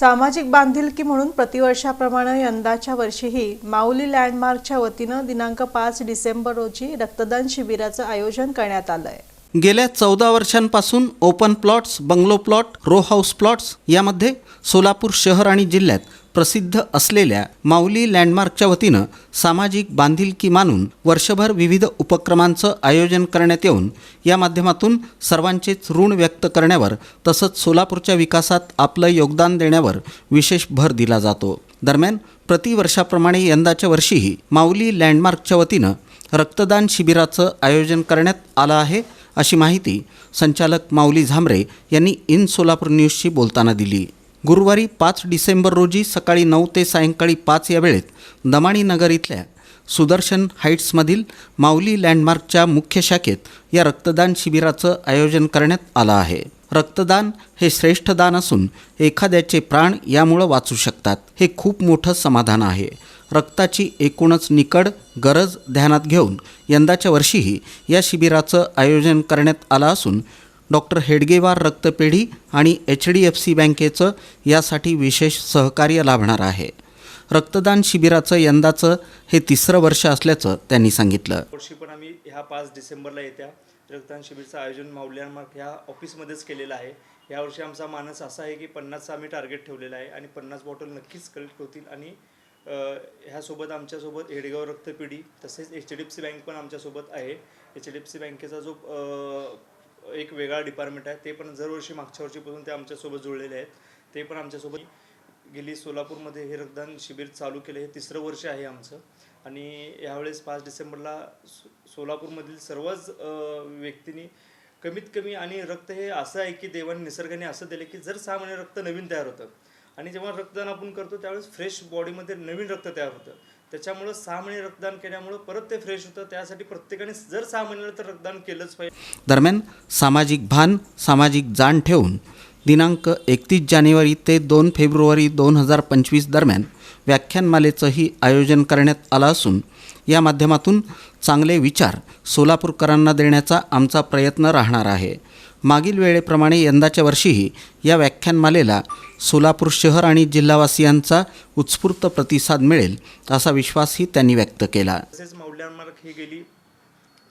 सामाजिक बांधिलकी म्हणून प्रतिवर्षाप्रमाणे यंदाच्या वर्षीही माऊली लँडमार्कच्या वतीनं दिनांक पाच डिसेंबर रोजी रक्तदान शिबिराचं आयोजन करण्यात आलं आहे गेल्या चौदा वर्षांपासून open plots bungalow plot row house plots यामध्ये सोलापूर शहर आणि जिल्ह्यात प्रसिद्ध असलेल्या माऊली लँडमार्कच्या वतीनं सामाजिक बांधिलकी मानून वर्षभर विविध उपक्रमांचं आयोजन करण्यात येऊन या माध्यमातून सर्वांचेच ऋण व्यक्त करण्यावर तसंच सोलापूरच्या विकासात आपलं योगदान देण्यावर विशेष भर दिला जातो. दरम्यान प्रतिवर्षाप्रमाणे यंदाच्या वर्षीही माऊली लँडमार्कच्या वतीनं रक्तदान शिबिराचं आयोजन करण्यात आलं आहे अशी माहिती संचालक माऊली झांबरे यांनी इन सोलापूर न्यूजशी बोलताना दिली. गुरुवारी पाच डिसेंबर रोजी सकाळी नऊ ते सायंकाळी पाच या वेळेत दमाणी नगर इथल्या सुदर्शन हाईट्समधील माऊली लँडमार्कच्या मुख्य शाखेत या रक्तदान शिबिराचं आयोजन करण्यात आलं आहे. रक्तदान हे श्रेष्ठ दान असून एखाद्याचे प्राण यामुळं वाचू शकतात. हे खूप मोठं समाधान आहे. रक्ताची एकूणच निकड गरज ध्यानात घेऊन यंदाच्या वर्षीही या शिबिराचं आयोजन करण्यात आलं असून डॉक्टर हेडगेवार रक्तपेढी आणि एच डी एफ सी बँकेचं यासाठी विशेष सहकार्य लाभणार आहे. रक्तदान शिबिराचं यंदाचं हे तिसरं वर्ष असल्याचं त्यांनी सांगितलं. वर्षी पण आम्ही ह्या पाच डिसेंबरला येत्या. रक्तदान शिबिरचं आयोजन माऊल्यांमार्फ ह्या ऑफिसमध्येच केलेलं आहे. यावर्षी आमचा मानस असा आहे की पन्नासचा आम्ही टार्गेट ठेवलेला आहे आणि पन्नास बॉटल नक्कीच कलेक्ट होतील आणि ह्यासोबत आमच्यासोबत हेडगाव रक्तपेढी तसेच H D F C bank पण आमच्यासोबत आहे. एच डी एफ सी बँकेचा जो एक वेगळा डिपार्टमेंट आहे. ते पण दरवर्षी मागच्या वर्षीपासून ते आमच्यासोबत जुळलेले आहेत. ते पण आमच्यासोबत गेली सोलापूरमध्ये हे रक्तदान शिबिर चालू केले. हे तिसरं वर्ष आहे आमचं. आणि यावेळेस पाच डिसेंबरला सो सोलापूरमधील सर्वच व्यक्तींनी कमीत कमी आणि रक्त हे असं आहे की देवाने निसर्गाने असं दिलं की जर सहा महिने रक्त नवीन तयार होतं. आणि जेव्हा रक्तदान आपण करतो त्यावेळेस फ्रेश बॉडीमध्ये नवीन रक्त तयार होतं. त्याच्यामुळं सहा महिने रक्तदान केल्यामुळं परत ते फ्रेश होतं. त्यासाठी प्रत्येकाने जर सहा महिन्याला तर रक्तदान केलंच पाहिजे. दरम्यान सामाजिक भान सामाजिक जाण ठेवून दिनांक एकतीस जानेवारी ते दोन फेब्रुवारी दोन हजार पंचवीस दरम्यान व्याख्यानमालेचंही आयोजन करण्यात आलं असून या माध्यमातून चांगले विचार सोलापूरकरांना देण्याचा आमचा प्रयत्न राहणार आहे. मागील वेळेप्रमाणे यंदाच्या वर्षीही या व्याख्यानमालेला सोलापूर शहर आणि जिल्हावासियांचा उत्स्फूर्त प्रतिसाद मिळेल असा विश्वासही त्यांनी व्यक्त केला. तसेच मौल्यांमार्ग ही गेली.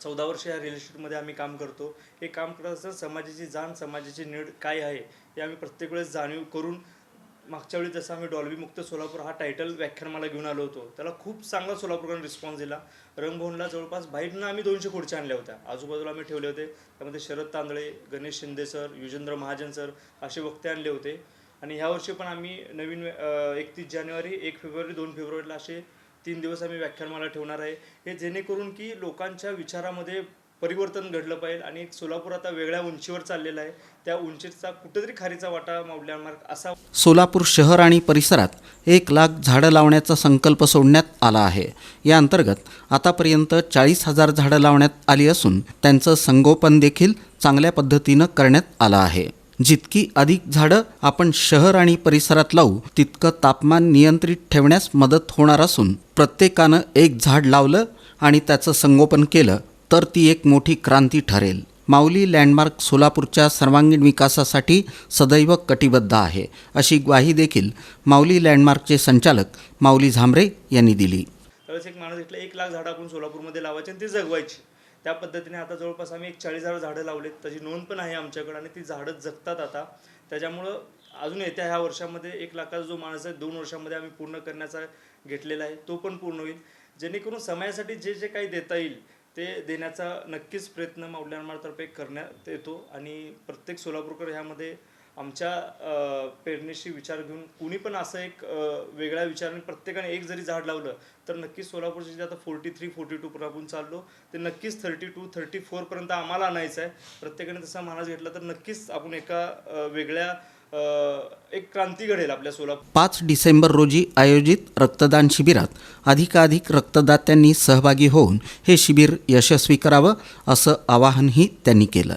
चौदा वर्ष या रिअल इस्टेटमध्ये आम्ही काम करतो. हे काम करत असताना समाजाची जाण समाजाची नीड काय आहे हे आम्ही प्रत्येक वेळेस जाणीव करून मागच्या वेळी जसं आम्ही डॉल्बी मुक्त सोलापूर हा टायटल व्याख्यानमाला घेऊन आलो होतो त्याला खूप चांगला सोलापूरकडून रिस्पॉन्स दिला. रंगभवनला जवळपास बाहेरनं आम्ही दोनशे खुर्च्या आणल्या होत्या. आजूबाजूला आम्ही ठेवले होते. त्यामध्ये शरद तांदळे गणेश शिंदे सर युजेंद्र महाजन सर असे वक्ते आणले होते. आणि ह्यावर्षी पण आम्ही नवीन एकतीस जानेवारी एक फेब्रुवारी दोन फेब्रुवारीला असे तीन दिवस आम्ही व्याख्यानमाला ठेवणार आहे. हे जेणेकरून की लोकांच्या विचारामध्ये परिवर्तन घडलं पाहिजे आणि एक सोलापूर आता वेगळ्या उंचीवर चाललेला आहे. त्या उंचीचा कुठेतरी खारीचा वाटा माऊल्यामार्क असा सोलापूर शहर आणि परिसरात एक लाख झाडं लावण्याचा संकल्प सोडण्यात आला आहे. या अंतर्गत आतापर्यंत चाळीस हजार झाडं लावण्यात आली असून त्यांचं संगोपन देखील चांगल्या पद्धतीनं करण्यात आलं आहे. जितकी अधिक झाडं आपण शहर आणि परिसरात लावू तितकं तापमान नियंत्रित ठेवण्यास मदत होणार असून प्रत्येकानं एक झाड लावलं आणि त्याचं संगोपन केलं तर ती एक मोठी क्रांती ठरेल. माऊली लँडमार्क सोलापूरच्या सर्वांगीण विकासासाठी सदैव कटिबद्ध आहे अशी ग्वाही देखील माऊली लँडमार्कचे संचालक माऊली झांबरे यांनी दिली. त्यावेळेस एक माणूस इथलं एक लाख झाडं आपण सोलापूरमध्ये लावायची आणि ती जगवायची. त्या पद्धतीने आता जवळपास आम्ही एक चाळीस हजार झाडं लावलेत. त्याची नोंद पण आहे आमच्याकडे आणि ती झाडं जगतात आता. त्याच्यामुळं अजून येत्या ह्या वर्षामध्ये एक लाखाचा जो माणूस आहे दोन वर्षामध्ये आम्ही पूर्ण करण्याचा घेतलेला आहे तो पण पूर्ण होईल. जेणेकरून समाजासाठी जे जे काही देता येईल ते देण्याचा नक्कीच प्रयत्न माऊल्यामार्तर्फे करण्यात येतो. आणि प्रत्येक सोलापूरकर ह्यामध्ये आमच्या पेरणीशी विचार घेऊन कुणी पण असं एक वेगळा विचाराने प्रत्येकाने एक जरी झाड लावलं तर नक्कीच सोलापूर जे आता फोर्टी थ्री फोर्टी टू आपण चाललो ते नक्कीच थर्टी टू थर्टी फोरपर्यंत आम्हाला आणायचं आहे प्रत्येकाने तसा मानस घेतला तर नक्कीच आपण एका वेगळ्या एक क्रांती घडेल आपल्या सोलापूर पाच डिसेंबर रोजी आयोजित रक्तदान शिबिरात अधिकाधिक रक्तदात्यांनी सहभागी होऊन हे शिबिर यशस्वी करावं असं आवाहनही त्यांनी केलं.